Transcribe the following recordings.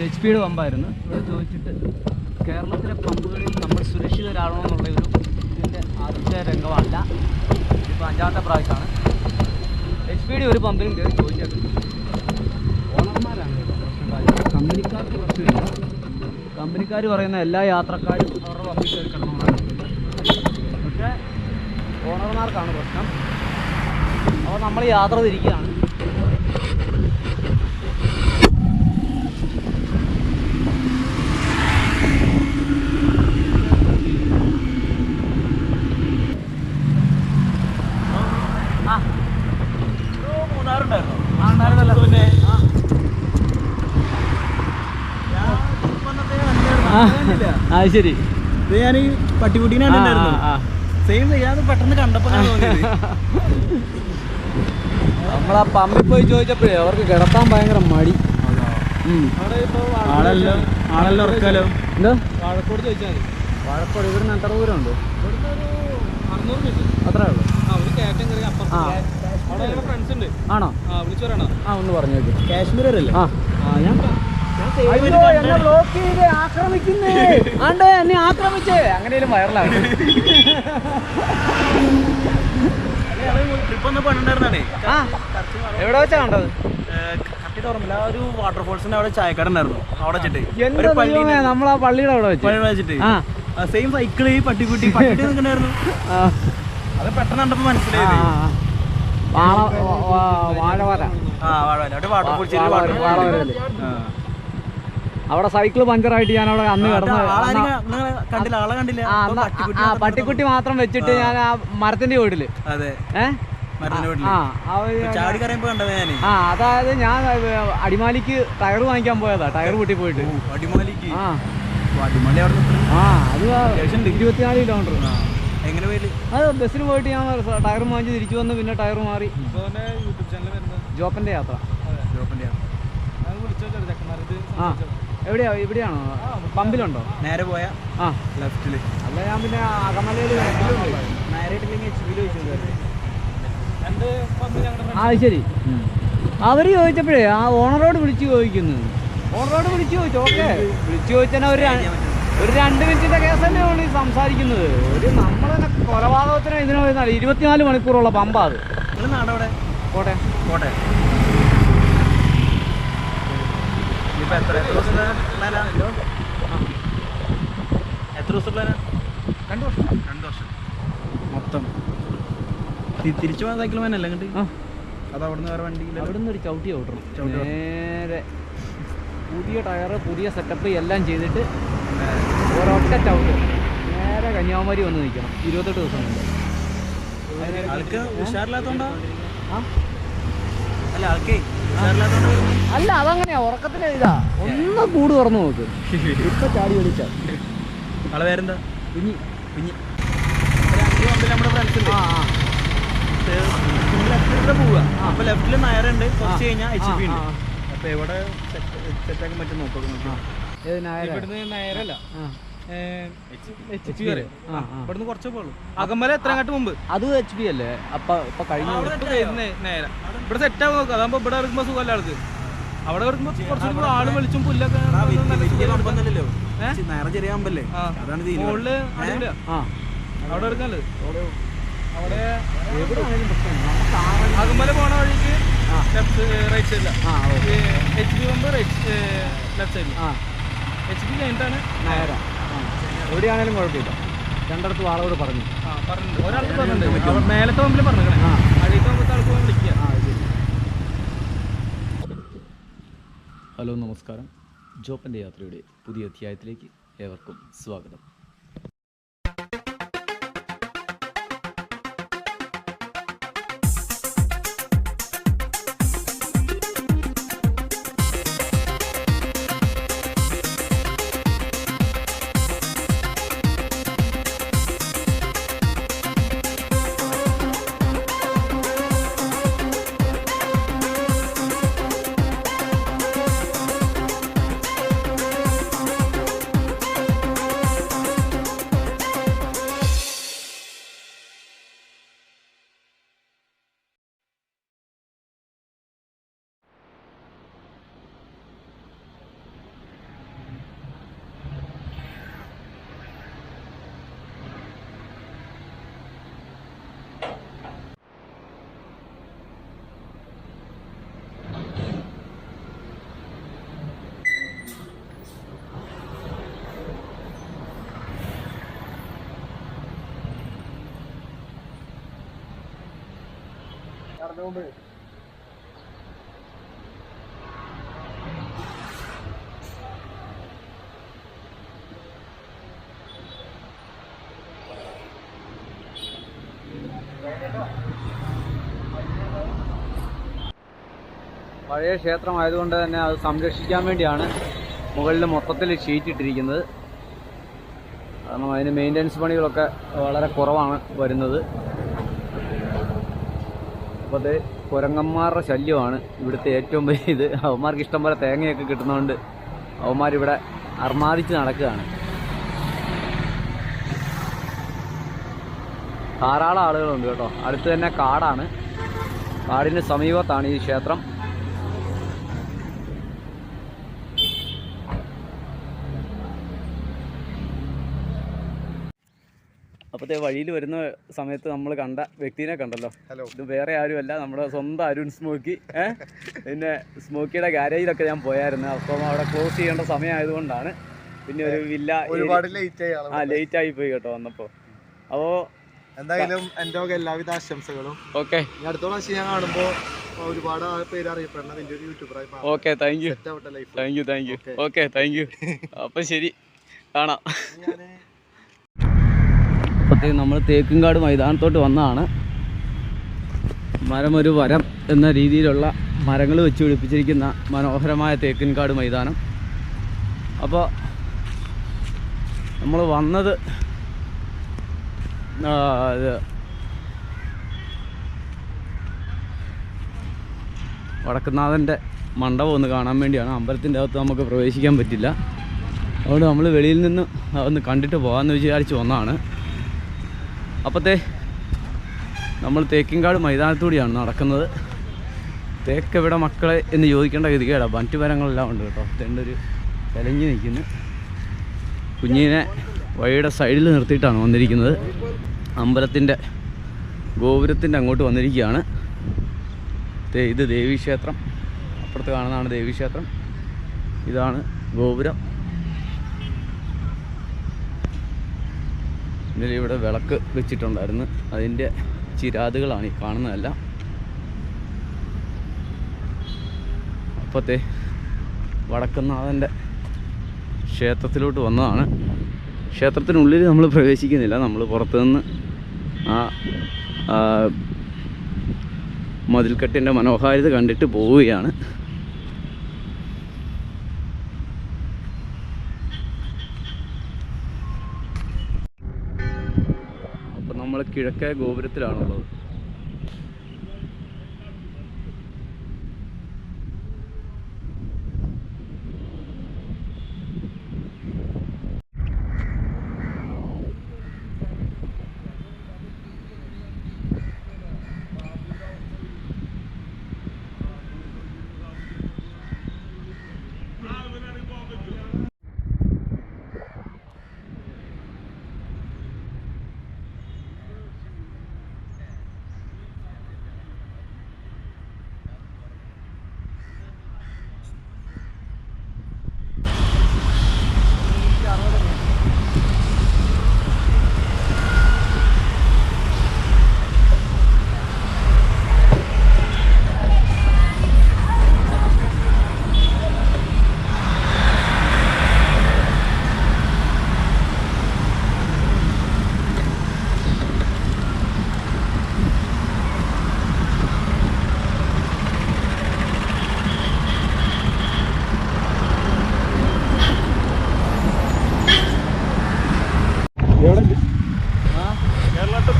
H പിയുടെ പമ്പായിരുന്നു അത് ചോദിച്ചിട്ട് കേരളത്തിലെ പമ്പുകളിൽ നമ്മൾ സുരക്ഷിതരാണോ എന്നുള്ള ഒരു ഇതിന്റെ ആദ്യത്തെ രംഗമല്ല. ഇപ്പോൾ അഞ്ചാമത്തെ പ്രാവശ്യമാണ്. എച്ച് പിയുടെ ഒരു പമ്പിലും കയറി ചോദിച്ചത്. ഓണർമാരാണ് കമ്പനിക്കാർ പറയുന്ന എല്ലാ യാത്രക്കാരും അവരുടെ പമ്പിൽ കയറി കിടന്നുകൊണ്ടാണ്. പക്ഷേ ഓണർമാർക്കാണ് പ്രശ്നം. അപ്പോൾ നമ്മൾ യാത്ര തിരിക്കുകയാണ് ആ മൂന്നാറുണ്ടായിരുന്നു ആ, ഉണ്ടായിരുന്നല്ലോ. പിന്നെ ആ. ഞാൻ വന്നപ്പോ ഞാൻ കണ്ടായിരുന്നു. ആ. അറിയുന്നില്ല. അത് ശരി. ഇത് ഞാൻ ഈ പട്ടിക്കുട്ടീനെ കണ്ടിട്ടുണ്ടായിരുന്നു. സെയിം ഞാൻ പെട്ടെന്ന് കണ്ടപ്പോ ആ പമ്പിൽ പോയി ചോദിച്ചപ്പോഴേ അവർക്ക് കിടത്താൻ ഭയങ്കര മടി. ആളെല്ലാം ആളെല്ലാം ഉറക്കാലോ? എന്താ? വാഴക്കോട് ചോദിച്ചാൽ വാഴക്കോട് വാഴക്കോട് ഇവിടുന്ന് എത്ര ദൂരം മീറ്റർ. അത്രേ ഉള്ളൂ. ഉണ്ട്. ആണോ? ആ ഒന്ന് പറഞ്ഞു കാശ്മീർ അല്ലേ ആ ഞാൻ എന്നെ ബ്ലോക്ക് ചെയ്ത് ആക്രമിക്കുന്നേ. ആണ്ട് എന്നെ ആക്രമിച്ചേ. അങ്ങനെയും വൈറലാണ് എവിടെ വെച്ചാ കണ്ടത്? കറക്റ്റ് ഒരു വാട്ടർഫോൾസിന്റെ അവിടെ ചായക്കട ഉണ്ടായിരുന്നു അവിടെ വെച്ചിട്ട്. നമ്മൾ ആ പള്ളിയുടെ അവിടെ വെച്ച്. വെച്ചിട്ട്. സെയിം സൈക്കിൾ ഈ പട്ടിക്കുട്ടി പട്ടി നിൽക്കണ്ടായിരുന്നു അത് പെട്ടെന്ന് കണ്ടപ്പോ മനസ്സിലായി. മനസ്സിലായത് ആ. വാള വാ- വാഴവര ആ വാഴ അവിടെ വാട്ടർഫോൾ ചെറിയ വാഴ- വാട്ടർഫോൾ വാഴവരയിൽ. അവിടെ സൈക്കിൾ പഞ്ചറായിട്ട് ഞാൻ അവിടെ അന്ന് കിടന്നു കണ്ടില്ല ആളെ കണ്ടില്ല. ആ, പട്ടിക്കുട്ടി ആ മാത്രം പട്ടിക്കുട്ടി മാത്രം വെച്ചിട്ട് ഞാൻ ആ മരത്തിന്റെ വീട്ടിൽ. ആ അതായത് ഞാൻ അടിമാലിക്ക് ടയർ വാങ്ങിക്കാൻ പോയതാ ടയർ കൂട്ടി പോയിട്ട്. അടിമാലിക്ക്? ആ. അത് ഇരുപത്തിനാല് കിലോമീറ്റർ എങ്ങനെ അത് ബസ്സിന് പോയിട്ട് ഞാൻ ടയർ വാങ്ങിച്ച് തിരിച്ചു വന്ന് പിന്നെ ടയർ മാറി. യൂട്യൂബ് ചാനൽ വരുന്നത്. ജോപ്പന്റെ യാത്ര. ജോപ്പന്റെ ആ. എവിടെയാ? ഇവിടെയാണോ? പമ്പിലുണ്ടോ? നേരെ പോയാ. ആ. ലെഫ്റ്റിൽ അല്ല ഞാൻ പിന്നെ അകമലയിൽ നേരെ അത് ശരി. അവർ ചോദിച്ചപ്പോഴേ ആ ഓണറോട് വിളിച്ചു ചോദിക്കുന്നു. ഓണറോട് വിളിച്ചു ചോദിച്ചു ഓക്കെ. വിളിച്ചു ചോദിച്ചാൽ ഒരു ഒരു രണ്ട് മിനിറ്റിന്റെ കേസല്ലേ ഉള്ളൂ ഈ സംസാരിക്കുന്നത്. ഒരു നമ്മൾ തന്നെ കൊലപാതകത്തിന് ഇതിനോ ഇരുപത്തിനാല് മണിക്കൂറുള്ള പമ്പാ അത്. കോട്ടയം. നാടവിടെ ഇനിയിപ്പോ എത്ര? പ്ലാനാ രണ്ടു വർഷം. രണ്ട് വർഷം. മൊത്തം. തിരിച്ചു പോകാൻ സൈക്കിൾ മേനല്ല അങ്ങോട്ട്? അത് അവിടുന്ന് വേറെ വണ്ടി അവിടുന്ന് ഒരു ചവിട്ടി ചവിട്ടി നേരെ. പുതിയ ടയറ് പുതിയ സെറ്റപ്പ് എല്ലാം ചെയ്തിട്ട് ഒരൊറ്റ ചവിട്ട്. നേരെ കന്യാകുമാരി വന്ന് നിൽക്കണം. ഇരുപത്തെട്ട് ദിവസം കൊണ്ട്. ആൾക്ക് ഉഷാറില്ലാത്തോണ്ടോ? അല്ല ആൾക്കേ അല്ല അതങ്ങനെയാ. ഉറക്കത്തിന് ഇതാ. ഒന്ന് കൂട് തുറന്നു നോക്ക്. ഇപ്പൊ ചാടി വിളിച്ച ആളെ പേരെന്താ? കുഞ്ഞി. കുഞ്ഞ്. നമ്മുടെ ഫ്രണ്ട്സ് ഉണ്ട്. ആ ആ. ലെഫ്റ്റിലൂടെ പോവുക അപ്പൊ ലെഫ്റ്റിൽ നയറുണ്ട് കുറച്ച് കഴിഞ്ഞാൽ എച്ച് പി ആ, ഉണ്ട്. അപ്പൊ എവിടെ സെറ്റാക്കാൻ പറ്റും നോക്കാം ഇവിടുന്ന് നയറല്ല എച്ച് പി ഇവിടുന്ന് കുറച്ചേ പോകുള്ളൂ എത്ര അങ്ങോട്ട് മുമ്പ്? അത് എച്ച് പി അല്ലേ? അപ്പൊ ഇപ്പൊ കഴിഞ്ഞു. നേരെ. ഇവിടെ സെറ്റ് ആവും നോക്കാം. അതാകുമ്പോ ഇവിടെ ഇറക്കുമ്പോ സുഖമല്ല ആൾക്ക്? അവിടെ കുറച്ചുകൂടി ആൾ വെളിച്ചും പുല്ലൊക്കെ മുകളിൽ അവിടെ അവിടെ പോണ വഴിക്ക്. ലെഫ്റ്റ് റൈറ്റ് സൈഡിലാണ് ആ ഓ. H P pump right left സൈഡിൽ ആ. എച്ച് പി കഴിഞ്ഞിട്ടാണ് നേരാ. ആ എവിടെയാണേലും കുഴപ്പമില്ല. രണ്ടിടത്തും ആളോട് പറഞ്ഞു. ഒരാൾക്ക് പറഞ്ഞിട്ടുണ്ട്. മേലത്തെ മുമ്പിൽ പറഞ്ഞേക്കണേ ആ. അടിയത്തെ പമ്പത്തെ ആൾക്ക് വിളിക്കുക. ഹലോ നമസ്കാരം. ജോപ്പന്റെ യാത്രയുടെ പുതിയ അധ്യായത്തിലേക്ക് ഏവർക്കും സ്വാഗതം. പഴയ ക്ഷേത്രമായതുകൊണ്ട് തന്നെ അത് സംരക്ഷിക്കാൻ വേണ്ടിയാണ് മുകളിൽ മൊത്തത്തിൽ ഷീറ്റ് ഇട്ടിരിക്കുന്നത്. കാരണം അതിന് മെയിന്റനൻസ് പണികളൊക്കെ വളരെ കുറവാണ് വരുന്നത്. അപ്പോൾ അത് കുരങ്ങന്മാരുടെ ശല്യമാണ് ഇവിടുത്തെ ഏറ്റവും വലിയ ഇത് അവന്മാർക്ക് ഇഷ്ടം പോലെ തേങ്ങയൊക്കെ കിട്ടുന്നതുകൊണ്ട് അവന്മാരിവിടെ അർമാദിച്ച് നടക്കുകയാണ്. ധാരാളം ആളുകളുണ്ട് കേട്ടോ. അടുത്ത് തന്നെ കാടാണ്. കാടിന് സമീപത്താണ് ഈ ക്ഷേത്രം. അപ്പോഴത്തെ വഴിയിൽ വരുന്ന സമയത്ത് നമ്മൾ കണ്ട വ്യക്തിനെ കണ്ടല്ലോ. ഇത് വേറെ ആരുമല്ല നമ്മുടെ സ്വന്തം അരുൺ സ്മോക്കി? പിന്നെ സ്മോക്കിയുടെ ഗാരേജിലൊക്കെ ഞാൻ പോയായിരുന്നു. അപ്പം അവിടെ ക്ലോസ് ചെയ്യേണ്ട സമയമായതുകൊണ്ടാണ്. പിന്നെ ഒരു വില്ല ഒരുപാട് ലേറ്റ് ആയി ആ ലേറ്റ് ആയി പോയി കേട്ടോ വന്നപ്പോൾ അപ്പോൾ എന്തായാലും എന്റെ വക എല്ലാവിധ ആശംസകളും. ഓക്കെ. അടുത്ത പ്രാവശ്യം ഞാൻ കാണുമ്പോ ഒരുപാട് പേര് അറിയപ്പെടണം നിന്റെ ഒരു യൂട്യൂബറായി okay thank you thank you thank you okay. Thank you അപ്പം ശരി കാണാം. അപ്പോഴത്തേക്ക് നമ്മൾ തേക്കുംകാട് മൈതാനത്തോട്ട് വന്നതാണ്. മരം ഒരു വരം എന്ന രീതിയിലുള്ള മരങ്ങൾ വെച്ച് പിടിപ്പിച്ചിരിക്കുന്ന മനോഹരമായ തേക്കിൻകാട് മൈതാനം. അപ്പോൾ നമ്മൾ വന്നത് വടക്കുന്നാഥന്റെ മണ്ഡപം ഒന്ന് കാണാൻ വേണ്ടിയാണ്. അമ്പലത്തിന്റെ അകത്ത് നമുക്ക് പ്രവേശിക്കാൻ പറ്റില്ല. അതുകൊണ്ട് നമ്മൾ വെളിയിൽ നിന്ന് ഒന്ന് കണ്ടിട്ട് പോകാമെന്ന് വിചാരിച്ച് വന്നതാണ്. അപ്പോഴത്തെ നമ്മൾ തേക്കിൻകാട് മൈതാനത്തൂടിയാണ് നടക്കുന്നത്. തേക്ക് എവിടെ മക്കളെ എന്ന് ചോദിക്കേണ്ട ഗതികേടാ. മറ്റു മരങ്ങളെല്ലാം ഉണ്ട് കേട്ടോ. ഒരു തെലഞ്ഞു നിൽക്കുന്നു. കുഞ്ഞിനെ വഴിയുടെ സൈഡിൽ നിർത്തിയിട്ടാണ് വന്നിരിക്കുന്നത്. അമ്പലത്തിന്റെ ഗോപുരത്തിന്റെ അങ്ങോട്ട് വന്നിരിക്കുകയാണ്. ഇത് ദേവീക്ഷേത്രം. അപ്പുറത്ത് കാണുന്നതാണ് ദേവീക്ഷേത്രം. ഇതാണ് ഗോപുരം. ഇവിടെ വിളക്ക് വെച്ചിട്ടുണ്ടായിരുന്നു. അതിന്റെ ചിരാതുകളാണ് ഈ കാണുന്നതല്ല. അപ്പത്തെ വടക്കുന്നാഥന്റെ ക്ഷേത്രത്തിലോട്ട് വന്നതാണ്. ക്ഷേത്രത്തിനുള്ളിൽ നമ്മൾ പ്രവേശിക്കുന്നില്ല. നമ്മൾ പുറത്തുനിന്ന് ആ ആ, മതിൽക്കെട്ടിന്റെ മനോഹാരിത കണ്ടിട്ട് പോവുകയാണ് അപ്പം നമ്മൾ കിഴക്കേ ഗോപുരത്തിലാണുള്ളത്.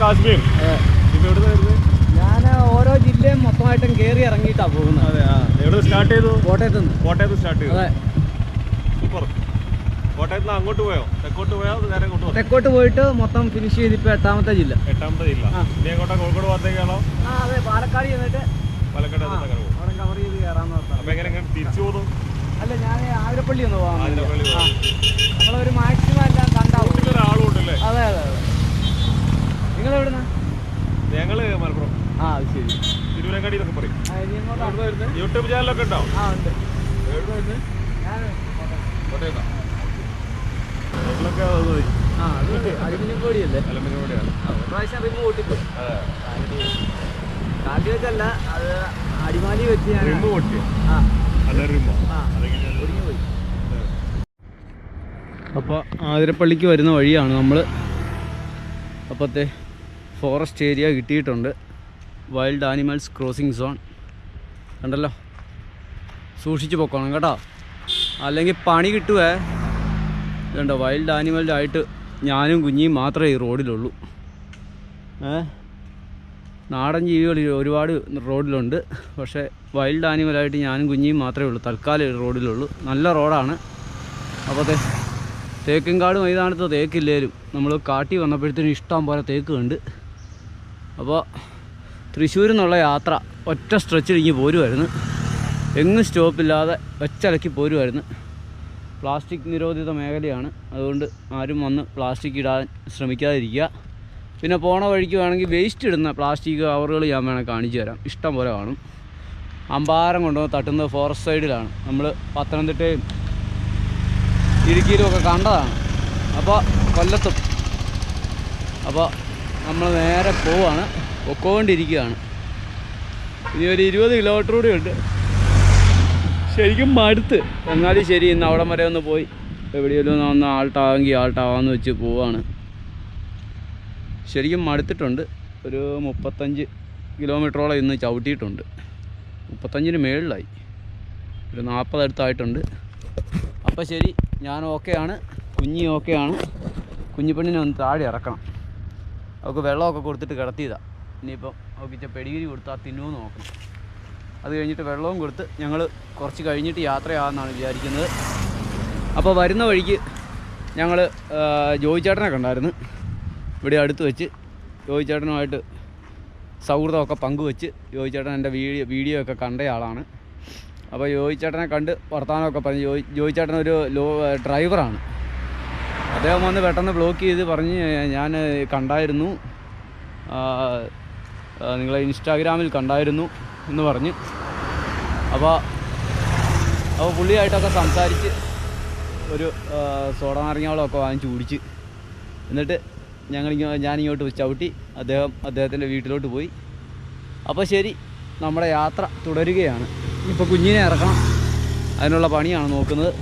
കാശ്മീർ. ഞാൻ ഓരോ ജില്ലയും മൊത്തമായിട്ടും കയറി ഇറങ്ങിയിട്ടാ പോകുന്നത്. എവിടെ സ്റ്റാർട്ട് ചെയ്തു? കോട്ടയത്ത് നിന്ന് കോട്ടയത്ത് സ്റ്റാർട്ട് ചെയ്തു. സൂപ്പർ. കോട്ടയത്ത് നിന്ന് അങ്ങോട്ട് പോയോ? തെക്കോട്ട് പോയോ നേരെ അങ്ങോട്ട് പോയോ തെക്കോട്ട് പോയിട്ട് മൊത്തം ഫിനിഷ് ചെയ്ത് ഇപ്പൊ എട്ടാമത്തെ ജില്ല. എട്ടാമത്തെ ജില്ല. ഇനി അങ്ങോട്ടാ കോഴിക്കോട് ഭാഗത്തേക്കാണോ? അതെ പാലക്കാട് ചെന്നിട്ട്. പാലക്കാട് അവിടെ കവർ ചെയ്ത് കയറാമെന്ന് അപ്പൊ എങ്ങനെ തിരിച്ചു പോകുന്നു? അല്ല ഞാൻ ആതിരപ്പള്ളി ഒന്ന് പോകാം. നമ്മളൊരു മാക്സിമം എല്ലാം കണ്ടാവും അതെ അതെ അതെ. നിങ്ങൾ എവിടുന്ന ഞങ്ങൾ മലപ്പുറം. ആ അത് ശരി. തിരുവരങ്ങാടി എന്നൊക്കെ പറയും യൂട്യൂബ് ചാനലൊക്കെ ഉണ്ടാവും ആ ഉണ്ട്. എവിടെ വരുന്നത് ഞാൻ കോട്ടയത്താ? ആ അത് അലുമിനിയം പൊടിയല്ലേ അലമ്പനോടെയാണ് ആ ഒരു പ്രാവശ്യം റിമൂവ് കൂട്ടിപ്പോയി അതെ. കാട്ടി വെച്ചല്ല അത് അടിമാലി വെച്ച് ഞാൻ ആ. ഒടിഞ്ഞു പോയി. അപ്പോൾ ആതിരപ്പള്ളിക്ക് വരുന്ന വഴിയാണ് നമ്മൾ. അപ്പോഴത്തെ ഫോറസ്റ്റ് ഏരിയ കിട്ടിയിട്ടുണ്ട്. വൈൽഡ് ആനിമൽസ് ക്രോസിംഗ് സോൺ കണ്ടല്ലോ? സൂക്ഷിച്ച് പൊക്കോണം കേട്ടോ. അല്ലെങ്കിൽ പണി കിട്ടുവേ. ഇതുണ്ടോ? വൈൽഡ് ആനിമലിന്റെ ആയിട്ട് ഞാനും കുഞ്ഞിയും മാത്രമേ ഈ റോഡിലുള്ളൂ ഏ? നാടൻ ജീവികൾ ഒരുപാട് റോഡിലുണ്ട് പക്ഷേ വൈൽഡ് ആനിമലായിട്ട് ഞാനും കുഞ്ഞിയും മാത്രമേ ഉള്ളൂ. തൽക്കാലം റോഡിലുള്ളൂ നല്ല റോഡാണ് അപ്പോൾ തേക്കിൻകാട് മൈതാനത്ത് തേക്കില്ലേലും. നമ്മൾ കാട്ടി വന്നപ്പോഴത്തേനും ഇഷ്ടം പോലെ തേക്ക് കണ്ട് അപ്പോൾ തൃശ്ശൂരിൽ നിന്നുള്ള യാത്ര ഒറ്റ സ്ട്രെച്ചിൽ ഇങ്ങ് പോരുമായിരുന്നു എങ്ങും സ്റ്റോപ്പില്ലാതെ വെച്ചലക്കി പോരുമായിരുന്നു പ്ലാസ്റ്റിക് നിരോധിത മേഖലയാണ്. അതുകൊണ്ട് ആരും വന്ന് പ്ലാസ്റ്റിക് ഇടാൻ ശ്രമിക്കാതിരിക്കുക. പിന്നെ പോണ വഴിക്ക് വേണമെങ്കിൽ വേസ്റ്റ് ഇടുന്ന പ്ലാസ്റ്റിക് കവറുകൾ ഞാൻ വേണം കാണിച്ചു തരാം. ഇഷ്ടം പോലെ കാണും. അമ്പാരം കൊണ്ടുവന്ന് തട്ടുന്നത് ഫോറസ്റ്റ് സൈഡിലാണ് നമ്മൾ പത്തനംതിട്ടയും ഇടുക്കിയിലും ഒക്കെ കണ്ടതാണ്. അപ്പോൾ കൊല്ലത്തും. അപ്പോൾ നമ്മൾ നേരെ പോവാണ്. പൊക്കോണ്ടിരിക്കുകയാണ്. ഇനി ഒരു ഇരുപത് കിലോമീറ്റർ കൂടി ഉണ്ട്. ശരിക്കും മടുത്ത്. എന്നാലും ശരി ഇന്ന് അവിടം വരെ ഒന്ന് പോയി. എവിടെയെങ്കിലും ഒന്ന് ഒന്ന് ആൾട്ടാവെങ്കിൽ ആൾട്ടാവാന്ന് വെച്ച് പോവാണ്. ശരിക്കും മടുത്തിട്ടുണ്ട്. ഒരു മുപ്പത്തഞ്ച് കിലോമീറ്ററോളം ഇന്ന് ചവിട്ടിയിട്ടുണ്ട്. മുപ്പത്തഞ്ചിന് മേളിലായി. ഒരു നാൽപ്പതടുത്തായിട്ടുണ്ട് അപ്പോൾ ശരി ഞാൻ ഓക്കെയാണ് കുഞ്ഞി ഓക്കെയാണ് കുഞ്ഞിപ്പെണ്ണിനെ ഒന്ന് താഴെ ഇറക്കണം. അവൾക്ക് വെള്ളമൊക്കെ കൊടുത്തിട്ട് കിടത്തിയതാണ് ഇനിയിപ്പം അവൾക്ക് പെടിഗിരി കൊടുത്താൽ തിന്നുമെന്ന് നോക്കണം. അത് കഴിഞ്ഞിട്ട് വെള്ളവും കൊടുത്ത് ഞങ്ങൾ കുറച്ച് കഴിഞ്ഞിട്ട് യാത്രയാകാമെന്നാണ് വിചാരിക്കുന്നത്. അപ്പോൾ വരുന്ന വഴിക്ക് ഞങ്ങൾ ജോയിച്ചേട്ടനെ കണ്ടായിരുന്നു. ഇവിടെ അടുത്ത് വെച്ച് ജോയിച്ചേട്ടനുമായിട്ട് സൗഹൃദമൊക്കെ പങ്കുവെച്ച് ജോയിച്ചേട്ടൻ എന്റെ വീഡിയോ വീഡിയോ ഒക്കെ കണ്ടയാളാണ്. അപ്പോൾ ജോയിച്ചേട്ടനെ കണ്ട് വർത്തമാനമൊക്കെ പറഞ്ഞ് ജോയി ജോയിച്ചേട്ടൻ ഒരു ലോ ഡ്രൈവറാണ്. അദ്ദേഹം വന്ന് പെട്ടെന്ന് ബ്ലോക്ക് ചെയ്ത് പറഞ്ഞ് ഞാൻ കണ്ടായിരുന്നു. നിങ്ങളെ ഇൻസ്റ്റാഗ്രാമിൽ കണ്ടായിരുന്നു എന്ന് പറഞ്ഞ്. അപ്പോൾ അപ്പോൾ പുള്ളിയായിട്ടൊക്കെ സംസാരിച്ച് ഒരു സോഡ നാരങ്ങാവളമൊക്കെ വാങ്ങിച്ച് കുടിച്ച്. എന്നിട്ട് ഞങ്ങളിങ്ങോ ഞാനിങ്ങോട്ട് ചവിട്ടി അദ്ദേഹം അദ്ദേഹത്തിന്റെ വീട്ടിലോട്ട് പോയി. അപ്പോൾ ശരി നമ്മുടെ യാത്ര തുടരുകയാണ്. ഇപ്പോൾ കുഞ്ഞിനെ ഇറക്കണം. അതിനുള്ള പണിയാണ് നോക്കുന്നത്.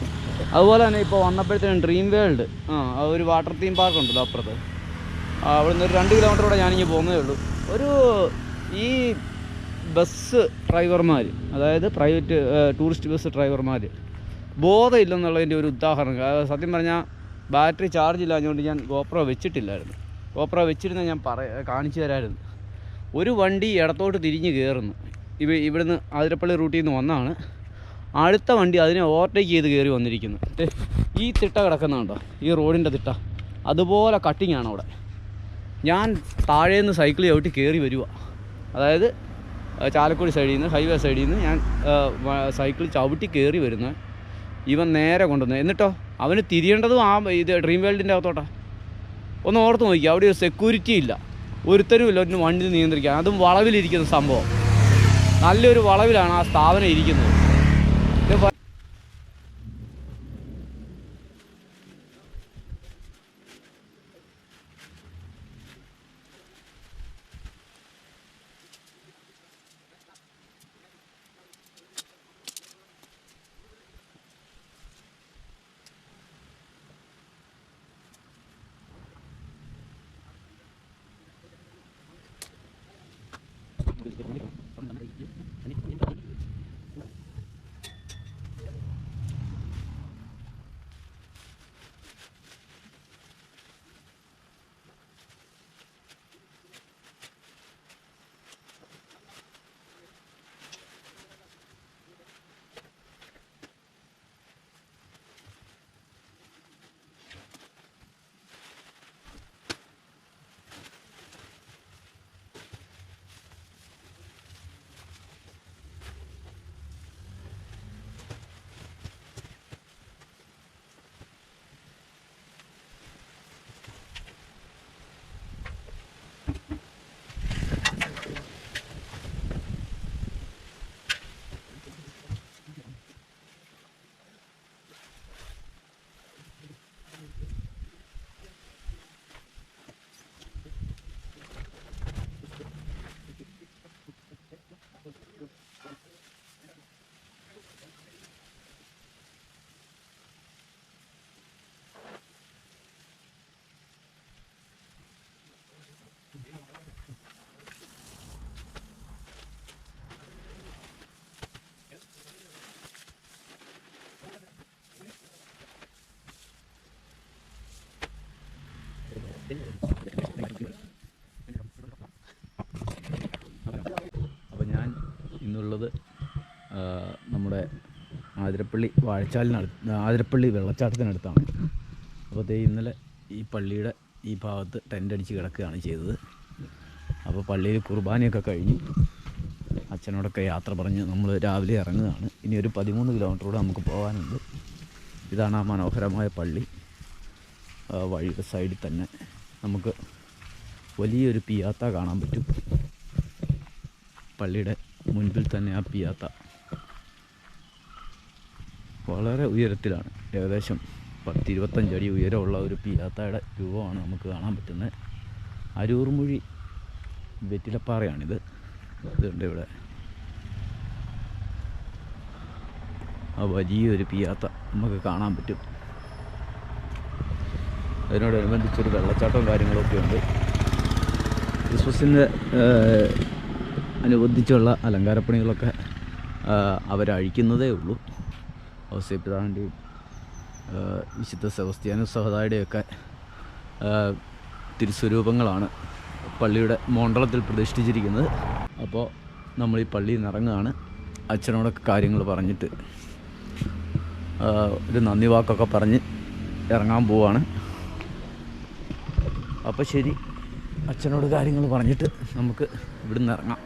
അതുപോലെ തന്നെ ഇപ്പോൾ വന്നപ്പോഴത്തേനും ഡ്രീം വേൾഡ് ആ ഒരു വാട്ടർ തീം പാർക്ക് ഉണ്ടല്ലോ അപ്പുറത്ത്. അവിടെ നിന്ന് ഒരു രണ്ട് കിലോമീറ്റർ കൂടെ ഞാനിങ്ങ് പോകുന്നേ ഉള്ളൂ. ഒരു ഈ ബസ് ഡ്രൈവർമാർ അതായത് പ്രൈവറ്റ് ടൂറിസ്റ്റ് ബസ് ഡ്രൈവർമാർ ബോധമില്ലെന്നുള്ളതിന്റെ ഒരു ഉദാഹരണം. സത്യം പറഞ്ഞാൽ ബാറ്ററി ചാർജ് ഇല്ലാഞ്ഞുകൊണ്ട് ഞാൻ ഗോപ്രോ വെച്ചിട്ടില്ലായിരുന്നു. ഗോപ്രോ വെച്ചിരുന്ന ഞാൻ പറ കാണിച്ചു തരായിരുന്നു. ഒരു വണ്ടി ഇടത്തോട്ട് തിരിഞ്ഞ് കയറുന്നു ഇവ ഇവിടുന്ന് ആതിരപ്പള്ളി റൂട്ടിൽ നിന്ന് വന്നാണ്. അടുത്ത വണ്ടി അതിനെ ഓവർടേക്ക് ചെയ്ത് കയറി വന്നിരിക്കുന്നു. ഈ തിട്ട കിടക്കുന്നുണ്ടോ ഈ റോഡിന്റെ തിട്ട. അതുപോലെ കട്ടിങ് ആണ് അവിടെ. ഞാൻ താഴേന്ന് സൈക്കിൾ ചവിട്ടി കയറി വരിക അതായത് ചാലക്കുടി സൈഡിൽ നിന്ന് ഹൈവേ സൈഡിൽ നിന്ന് ഞാൻ സൈക്കിൾ ചവിട്ടി കയറി വരുന്ന ഇവൻ നേരെ കൊണ്ടുവന്നു. എന്നിട്ടോ? അവന് തിരിയേണ്ടതും ആ ഇത് ഡ്രീം വേൾഡിന്റെ അകത്തോട്ടാ. ഒന്ന് ഓർത്ത് നോക്കി അവിടെ ഒരു സെക്യൂരിറ്റി ഇല്ല. ഒരുത്തരും ഇല്ല ഒന്ന് വണ്ടി നിയന്ത്രിക്കാൻ. അതും വളവിലിരിക്കുന്ന സംഭവം. നല്ലൊരു വളവിലാണ് ആ സ്ഥാപനം ഇരിക്കുന്നത്. അപ്പോൾ ഞാൻ ഇന്നുള്ളത് നമ്മുടെ ആതിരപ്പള്ളി വാഴച്ചാലിനടുത്ത് ആതിരപ്പള്ളി വെള്ളച്ചാട്ടത്തിനടുത്താണ്. അപ്പോൾ ദേ ഇന്നലെ ഈ പള്ളിയുടെ ഈ ഭാഗത്ത് ടെന്റ് അടിച്ച് കിടക്കുകയാണ് ചെയ്തത്. അപ്പോൾ പള്ളിയിൽ കുർബാനയൊക്കെ കഴിഞ്ഞ് അച്ഛനോടൊക്കെ യാത്ര പറഞ്ഞ് നമ്മൾ രാവിലെ ഇറങ്ങുകയാണ്. ഇനി ഒരു പതിമൂന്ന് കിലോമീറ്റർ കൂടെ നമുക്ക് പോകാനുണ്ട്. ഇതാണ് ആ മനോഹരമായ പള്ളി. വഴിയുടെ സൈഡിൽ തന്നെ നമുക്ക് വലിയൊരു പിയാത്ത കാണാൻ പറ്റും. പള്ളിയുടെ മുൻപിൽ തന്നെ ആ പിയാത്ത വളരെ ഉയരത്തിലാണ്. ഏകദേശം പത്തിരുപത്തഞ്ചടി ഉയരമുള്ള ഒരു പിയാത്തയുടെ രൂപമാണ് നമുക്ക് കാണാൻ പറ്റുന്നത്. അരൂർമൊഴി വെറ്റിലപ്പാറയാണിത്. ഇതുണ്ട് ഇവിടെ. ആ വലിയൊരു പിയാത്ത നമുക്ക് കാണാൻ പറ്റും. അതിനോടനുബന്ധിച്ചൊരു വെള്ളച്ചാട്ടവും കാര്യങ്ങളൊക്കെ ഉണ്ട്. ക്രിസ്മസിന്റെ അനുബന്ധിച്ചുള്ള അലങ്കാരപ്പണികളൊക്കെ അവരഴിക്കുന്നതേ ഉള്ളൂ. ഔസേപ്പിതാവിന്റെയും വിശുദ്ധ സെവസ്ത്യാനു സഹതായുടെയൊക്കെ തിരുസ്വരൂപങ്ങളാണ് പള്ളിയുടെ മോണ്ടളത്തിൽ പ്രതിഷ്ഠിച്ചിരിക്കുന്നത്. അപ്പോൾ നമ്മൾ ഈ പള്ളിയിൽ നിന്ന് ഇറങ്ങുകയാണ് അച്ഛനോടൊക്കെ കാര്യങ്ങൾ പറഞ്ഞിട്ട് ഒരു നന്ദി വാക്കൊക്കെ പറഞ്ഞ് ഇറങ്ങാൻ പോവാണ്. അപ്പോൾ ശരി. അച്ഛനോട് കാര്യങ്ങൾ പറഞ്ഞിട്ട് നമുക്ക് ഇവിടുന്ന് ഇറങ്ങാം.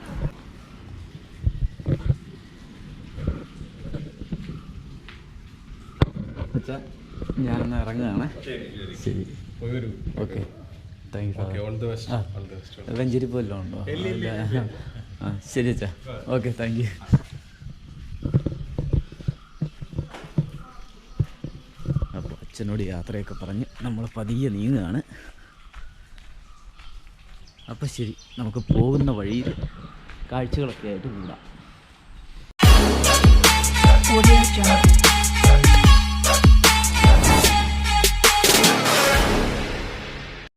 അച്ഛാ ഞാനൊന്ന് ഇറങ്ങുകയാണ്. ശരി. ഓക്കെ. താങ്ക് യു ആ. വെഞ്ചരിപ്പ് വല്ലതും ഉണ്ടോ? ഇല്ല. ആ ശരി അച്ഛാ. ഓക്കെ താങ്ക് യു അപ്പോൾ അച്ഛനോട് യാത്രയൊക്കെ പറഞ്ഞ് നമ്മൾ പതിയെ നീങ്ങുകയാണ്. അപ്പം ശരി നമുക്ക് പോകുന്ന വഴിയിൽ കാഴ്ചകളൊക്കെ ആയിട്ട് കൂടാം.